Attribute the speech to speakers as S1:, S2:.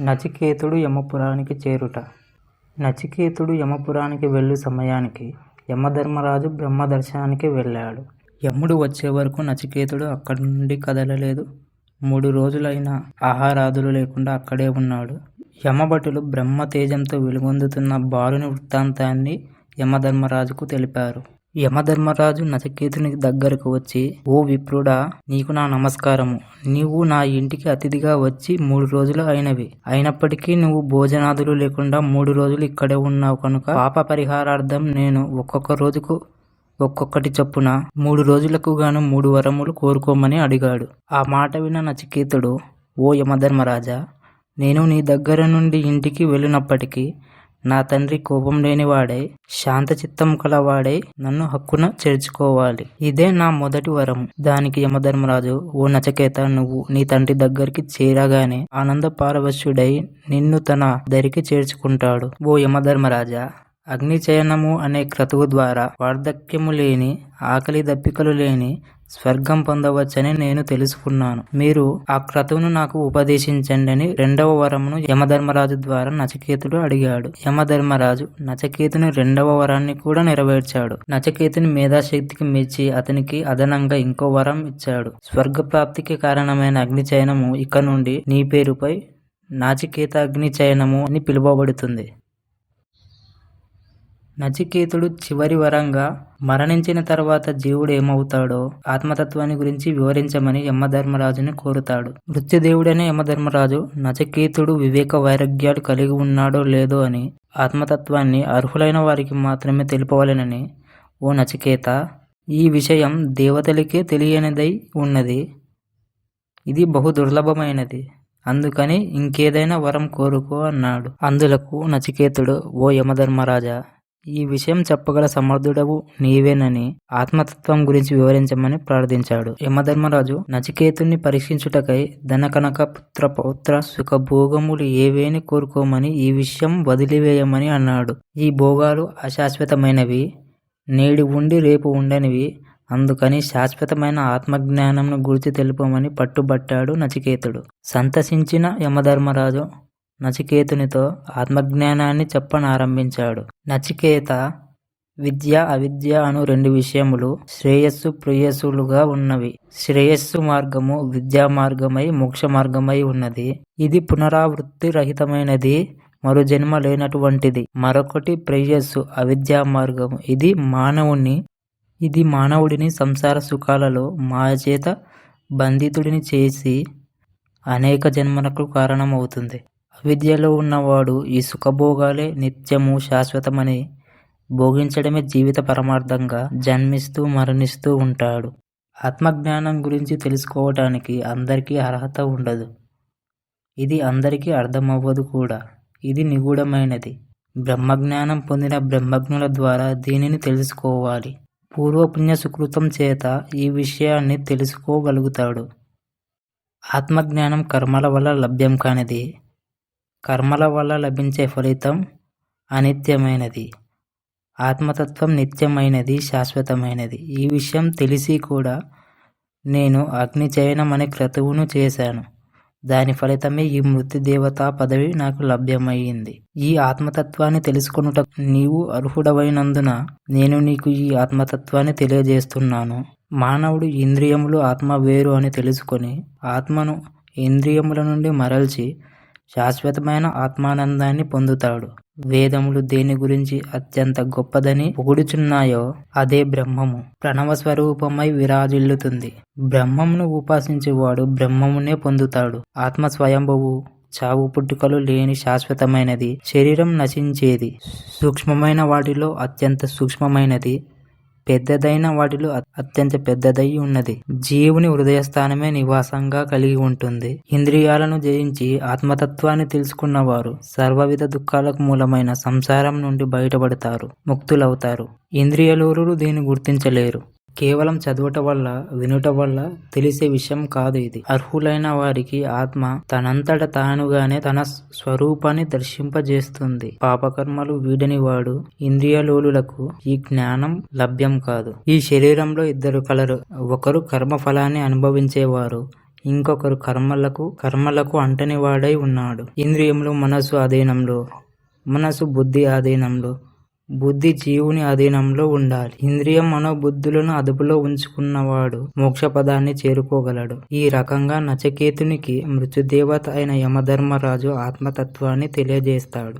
S1: నచికేతుడు యమపురానికి చేరుట. నచికేతుడు యమపురానికి వెళ్ళు సమయానికి యమధర్మరాజు బ్రహ్మదర్శనానికి వెళ్ళాడు. యముడు వచ్చే వరకు నచికేతుడు అక్కడి నుండి కదలలేదు. మూడు రోజులైన ఆహారాదులు లేకుండా అక్కడే ఉన్నాడు. యమభటులు బ్రహ్మ తేజంతో వెలుగొందుతున్న బాలుని వృత్తాంతాన్ని యమధర్మరాజుకు తెలిపారు. యమధర్మరాజు నచికేతుని దగ్గరకు వచ్చి ఓ విప్రుడా నీకు నా నమస్కారము. నీవు నా ఇంటికి అతిథిగా వచ్చి మూడు రోజులు అయినవి. అయినప్పటికీ నువ్వు భోజనాదులు లేకుండా మూడు రోజులు ఇక్కడే ఉన్నావు కనుక పాప పరిహారార్థం నేను ఒక్కొక్క రోజుకు ఒక్కొక్కటి చొప్పున మూడు రోజులకు గాను మూడు వరములు కోరుకోమని అడిగాడు. ఆ మాట విన్న నచికేతుడు ఓ యమధర్మరాజా నేను నీ దగ్గర నుండి ఇంటికి వెళ్ళినప్పటికీ నా తండ్రి కోపం లేనివాడై శాంతచిత్తం కలవాడై నన్ను హక్కున చేర్చుకోవాలి. ఇదే నా మొదటి వరం. దానికి యమధర్మరాజు ఓ నచకేత నువ్వు నీ తండ్రి దగ్గరికి చేరగానే ఆనంద పారవశ్యుడై నిన్ను తన దరికి చేర్చుకుంటాడు. ఓ యమధర్మరాజా అగ్నిచయనము అనే క్రతువు ద్వారా వార్ధక్యము లేని ఆకలి దప్పికలు లేని స్వర్గం పొందవచ్చని నేను తెలుసుకున్నాను. మీరు ఆ క్రతువును నాకు ఉపదేశించండి అని రెండవ వరమును యమధర్మరాజు ద్వారా నచకేతుడు అడిగాడు. యమధర్మరాజు నచకేతుని రెండవ వరాన్ని కూడా నెరవేర్చాడు. నచకేతుని మేధాశక్తికి మెచ్చి అతనికి అదనంగా ఇంకో వరం ఇచ్చాడు. స్వర్గప్రాప్తికి కారణమైన అగ్నిచయనము ఇక నుండి నీ పేరుపై నాచికేత అగ్నిచయనము అని పిలువబడుతుంది. నచికేతుడు చివరి వరంగా మరణించిన తర్వాత జీవుడు ఏమవుతాడో ఆత్మతత్వాన్ని గురించి వివరించమని యమధర్మరాజుని కోరుతాడు. మృత్యుదేవుడైన యమధర్మరాజు నచికేతుడు వివేక వైరాగ్యాలు కలిగి ఉన్నాడో లేదో అని ఆత్మతత్వాన్ని అర్హులైన వారికి మాత్రమే తెలుపవలెనని ఓ నచికేత ఈ విషయం దేవతలకే తెలియనిదై ఉన్నది. ఇది బహు దుర్లభమైనది. అందుకని ఇంకేదైనా వరం కోరుకో అన్నాడు. అందులకు నచికేతుడు ఓ యమధర్మరాజా ఈ విషయం చెప్పగల సమర్థుడవు నీవేనని ఆత్మతత్వం గురించి వివరించమని ప్రార్థించాడు. యమధర్మరాజు నచికేతుణ్ణి పరీక్షించుటకై ధనకనక పుత్ర పౌత్ర సుఖభోగములు ఏవేని కోరుకోమని ఈ విషయం వదిలివేయమని అన్నాడు. ఈ భోగాలు అశాశ్వతమైనవి నేడు ఉండి రేపు ఉండనివి అందుకని శాశ్వతమైన ఆత్మజ్ఞానంను గురించి తెలుపమని పట్టుబట్టాడు నచికేతుడు. సంతసించిన యమధర్మరాజు నచికేతునితో ఆత్మజ్ఞానాన్ని చెప్పనారంభించాడు. నచికేత విద్య అవిద్య అను రెండు విషయములు శ్రేయస్సు ప్రేయస్సులుగా ఉన్నవి. శ్రేయస్సు మార్గము విద్యా మార్గమై మోక్ష మార్గమై ఉన్నది. ఇది పునరావృత్తి రహితమైనది మరో జన్మ లేనటువంటిది. మరొకటి ప్రేయస్సు అవిద్యా మార్గము. ఇది మానవుని ఇది మానవుడిని సంసార సుఖాలలో మాయచేత బంధితుడిని చేసి అనేక జన్మలకు కారణమవుతుంది. అవిద్యలో ఉన్నవాడు ఈ సుఖభోగాలే నిత్యము శాశ్వతమని భోగించడమే జీవిత పరమార్థంగా జన్మిస్తూ మరణిస్తూ ఉంటాడు. ఆత్మజ్ఞానం గురించి తెలుసుకోవటానికి అందరికీ అర్హత ఉండదు. ఇది అందరికీ అర్థమవ్వదు కూడా. ఇది నిగూఢమైనది. బ్రహ్మజ్ఞానం పొందిన బ్రహ్మజ్ఞుల ద్వారా దీనిని తెలుసుకోవాలి. పూర్వపుణ్య సుకృతం చేత ఈ విషయాన్ని తెలుసుకోగలుగుతాడు. ఆత్మజ్ఞానం కర్మల వల్ల లభ్యం కానిది కర్మల వల్ల లభించే ఫలితం అనిత్యమైనది. ఆత్మతత్వం నిత్యమైనది శాశ్వతమైనది. ఈ విషయం తెలిసి కూడా నేను అగ్నిచయనం అనే క్రతువును చేశాను. దాని ఫలితమే ఈ మృత్యుదేవతా పదవి నాకు లభ్యమయ్యింది. ఈ ఆత్మతత్వాన్ని తెలుసుకున్నట నీవు అర్హుడవైనందున నేను నీకు ఈ ఆత్మతత్వాన్ని తెలియజేస్తున్నాను. మానవుడు ఇంద్రియములు ఆత్మ వేరు అని తెలుసుకొని ఆత్మను ఇంద్రియముల నుండి మరల్చి శాశ్వతమైన ఆత్మానందాన్ని పొందుతాడు. వేదములు దేని గురించి అత్యంత గొప్పదని పొగుడుచున్నాయో అదే బ్రహ్మము. ప్రణవ స్వరూపమై విరాజిల్లుతుంది. బ్రహ్మమును ఉపాసించేవాడు బ్రహ్మమునే పొందుతాడు. ఆత్మ స్వయంభువు చావు పుట్టుకలు లేని శాశ్వతమైనది శరీరం నశించేది. సూక్ష్మమైన వాటిలో అత్యంత సూక్ష్మమైనది పెద్దదైన వాటిలో అత్యంత పెద్దదై ఉన్నది. జీవుని హృదయస్థానమే నివాసంగా కలిగి ఉంటుంది. ఇంద్రియాలను జయించి ఆత్మతత్వాన్ని తెలుసుకున్నవారు సర్వవిధ దుఃఖాలకు మూలమైన సంసారం నుండి బయటపడతారు ముక్తులవుతారు. ఇంద్రియలూరులు దీన్ని గుర్తించలేరు. కేవలం చదువుట వల్ల వినుట వల్ల తెలిసే విషయం కాదు ఇది. అర్హులైన వారికి ఆత్మ తనంతట తానుగానే తన స్వరూపాన్ని దర్శింపజేస్తుంది. పాపకర్మలు వీడని వాడు ఇంద్రియలోలులకు ఈ జ్ఞానం లభ్యం కాదు. ఈ శరీరంలో ఇద్దరు కలరు ఒకరు కర్మ ఫలాన్ని అనుభవించేవారు ఇంకొకరు కర్మలకు కర్మలకు అంటని వాడై ఉన్నాడు. ఇంద్రియములు మనసు అధీనంలో మనసు బుద్ధి ఆధీనంలో బుద్ధి జీవుని అధీనంలో ఉండాలి. ఇంద్రియం మనోబుద్ధులను అదుపులో ఉంచుకున్నవాడు మోక్షపదాన్ని చేరుకోగలడు. ఈ రకంగా నచకేతునికి మృత్యుదేవత అయిన యమధర్మరాజు ఆత్మతత్వాన్ని తెలియజేస్తాడు.